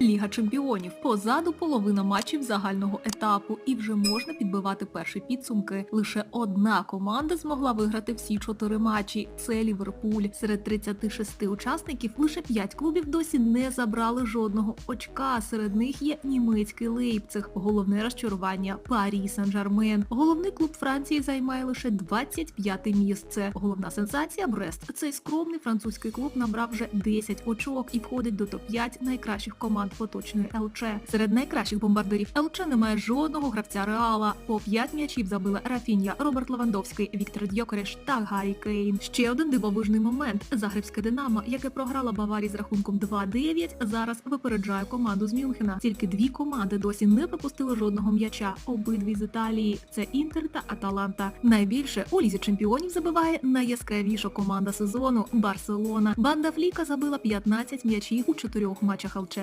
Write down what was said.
Ліга чемпіонів позаду половина матчів загального етапу, і вже можна підбивати перші підсумки. Лише одна команда змогла виграти всі чотири матчі. Це Ліверпуль. Серед 36 учасників лише 5 клубів досі не забрали жодного очка. Серед них є німецький Лейпциг. Головне розчарування Парі Сан-Жермен. Головний клуб Франції займає лише 25 місце. Головна сенсація Брест. Цей скромний французький клуб набрав вже 10 очок і входить до топ-5 найкращих команд поточної ЛЧ. Серед найкращих бомбардирів ЛЧ немає жодного гравця Реала. По 5 м'ячів забили Рафінья, Роберт Левандовський, Віктор Дьокереш та Гаррі Кейн. Ще один дивовижний момент. Загребське Динамо, яке програла Баварії з рахунком 2-9, зараз випереджає команду з Мюнхена. Тільки дві команди досі не пропустили жодного м'яча. Обидві з Італії. Це Інтер та Аталанта. Найбільше у лізі чемпіонів забиває найяскравіша команда сезону Барселона. Банда Фліка забила 15 м'ячів у чотирьох матчах ЛЧ.